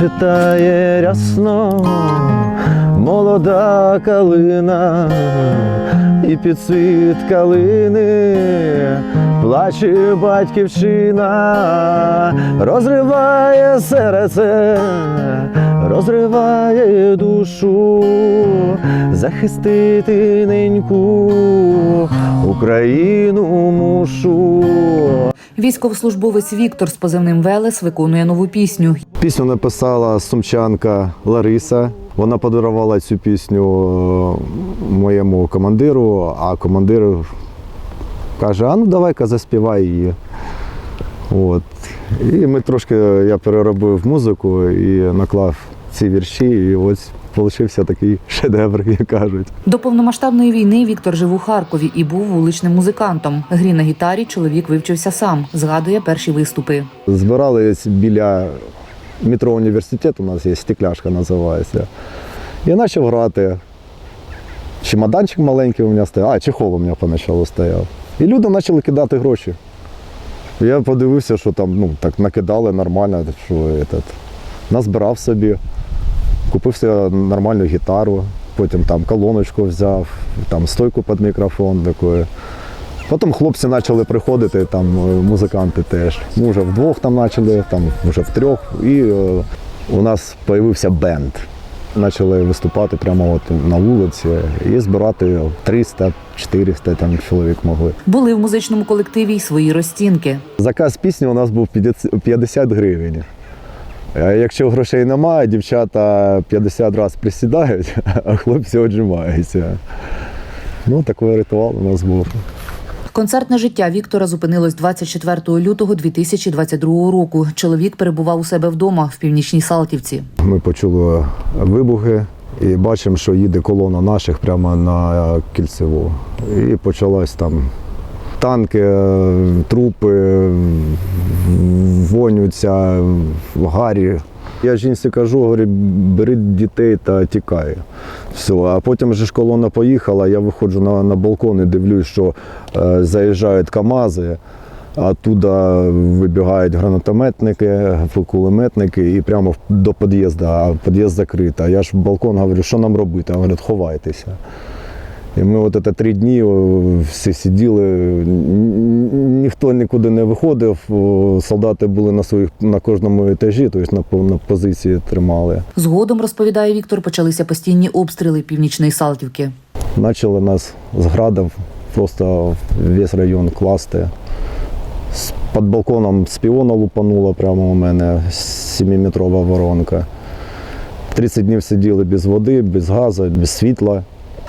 Розцвітає рясно молода калина, і під світ калини плаче батьківщина, розриває серце, розриває душу, захистити неньку Україну мушу. Військовослужбовець Віктор з позивним Велес виконує нову пісню. Пісню написала сумчанка Лариса. Вона подарувала цю пісню е, моєму командиру, а командир каже: а ну давай-ка заспівай її. От. І ми трошки я переробив музику і наклав ці вірші, і ось вийшов такий шедевр, як кажуть. До повномасштабної війни Віктор жив у Харкові і був вуличним музикантом. Грі на гітарі чоловік вивчився сам, згадує перші виступи. Збирались біля метро університет, у нас є стекляшка називається. Я почав грати. Чемоданчик маленький у мене стояв, а чехол у мене поначалу стояв. І люди почали кидати гроші. Я подивився, що там ну, так накидали нормально, що этот, назбирав собі, купив собі нормальну гітару, потім там колоночку взяв, там стойку під мікрофон такою. Потім хлопці почали приходити, там е, музиканти теж. Ми вже вдвох там почали, там вже втрьох. І е, у нас з'явився бенд. Почали виступати прямо от на вулиці і збирати 300-400 там чоловік могли. Були в музичному колективі й свої розцінки. Заказ пісні у нас був 50 50 гривень. Якщо грошей немає, дівчата 50 разів присідають, а хлопці віджимаються. Ну, такий ритуал у нас був. Концертне життя Віктора зупинилось 24 лютого 2022 року. Чоловік перебував у себе вдома в північній Салтівці. Ми почули вибухи і бачимо, що їде колона наших прямо на кільцеву. І почалось там танки, е, трупи, вонються, гарі. Я жінці кажу, говорю, бери дітей та тікай. Все. А потім же ж колона поїхала, я виходжу на, на балкон і дивлюсь, що е, заїжджають КАМАЗи, а туди вибігають гранатометники, кулеметники і прямо до під'їзду, а під'їзд закритий. Я ж в балкон говорю, що нам робити? А говорять, ховайтеся. І ми от це три дні всі сиділи, ніхто нікуди не виходив, солдати були на своїх на кожному етажі, тобто на, на позиції тримали. Згодом розповідає Віктор, почалися постійні обстріли північної Салтівки. Почали нас з градів просто весь район класти. Під балконом з піона лупануло прямо у мене 7-метрова воронка. 30 днів сиділи без води, без газу, без світла.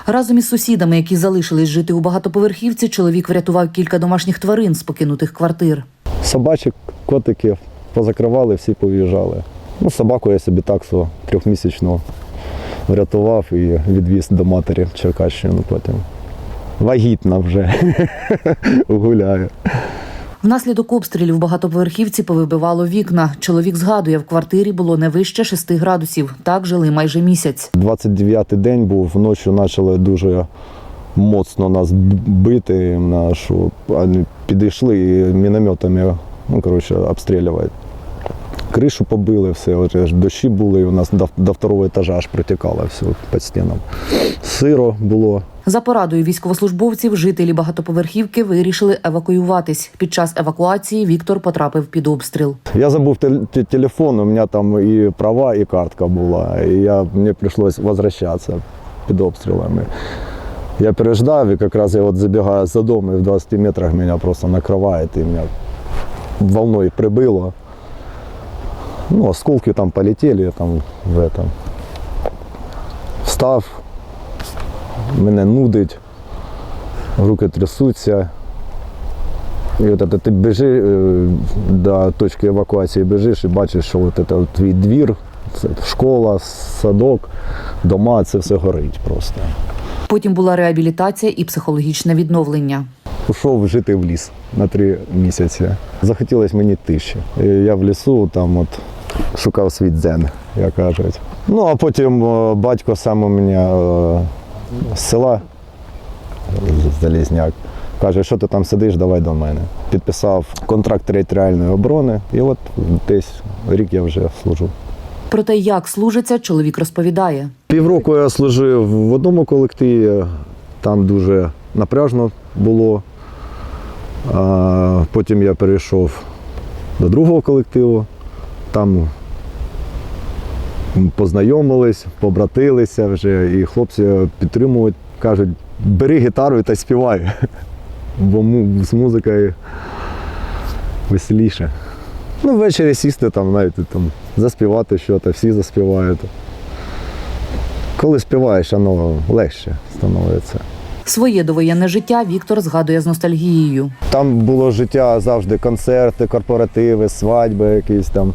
Разом із сусідами, які залишились жити у багатоповерхівці, чоловік врятував кілька домашніх тварин з покинутих квартир. Собачок, котиків позакривали, всі пов'їжджали. Ну, собаку я собі таксу трьохмісячну врятував і відвіз до матері в Черкащину потім. Вагітна вже гуляє. Внаслідок обстрілів багатоповерхівці повибивало вікна. Чоловік згадує, в квартирі було не вище 6 градусів. Так жили майже місяць. 29-й день був, вночі почали дуже моцно нас бити, на що підійшли і мінометами ну, коротше, обстрілювати. Кришу побили, все, от ж дощі були, і у нас до, до второго етажа аж протікало все під стінам. Сиро було. За порадою військовослужбовців, жителі багатоповерхівки вирішили евакуюватись. Під час евакуації Віктор потрапив під обстріл. Я забув телефон, у мене там і права, і картка була. І я, мені прийшлося возвращатися під обстрілами. Я переждав, і якраз я от забігаю за дом, і в 20 метрах мене просто накриває, і мене волною прибило. Ну, осколки там полетели там в этом. Встав, мене нудить, руки трясуться. І от ти біжи е, до точки евакуації біжиш і бачиш, що от це от твій двір, школа, садок, дома, це все горить просто. Потім була реабілітація і психологічне відновлення. Пішов жити в ліс на три місяці. Захотілося мені тиші. Я в лісу там от шукав свій дзен, як кажуть. Ну а потім е, батько сам у мене е, з села Залізняк. Каже, що ти там сидиш, давай до мене. Підписав контракт територіальної оборони, і от десь рік я вже служу. Про те, як служиться, чоловік розповідає. Півроку я служив в одному колективі, там дуже напряжно було. Потім я перейшов до другого колективу, там познайомились, побратилися вже, і хлопці підтримують, кажуть, бери гітару та співай, бо з музикою веселіше. Ну, ввечері сісти там, навіть там, заспівати щось, всі заспівають. Коли співаєш, воно легше становиться. Своє довоєнне життя Віктор згадує з ностальгією. Там було життя завжди концерти, корпоративи, свадьби якісь там.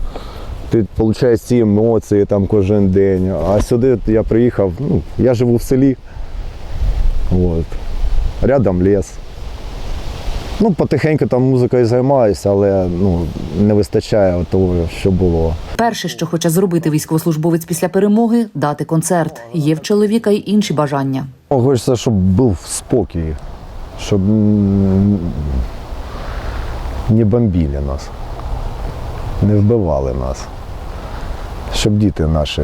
Ти отримуєш ці емоції там кожен день. А сюди я приїхав, ну, я живу в селі. От. Рядом ліс. Ну, потихеньку там музикою займаюся, але ну, не вистачає того, що було. Перше, що хоче зробити військовослужбовець після перемоги дати концерт. Є в чоловіка й інші бажання. Хочеться, щоб був спокій, щоб не бомбили нас, не вбивали нас, щоб діти наші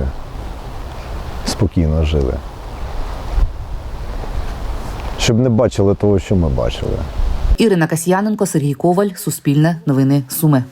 спокійно жили. Щоб не бачили того, що ми бачили. Ірина Касьяненко, Сергій Коваль, Суспільне, Новини Суми.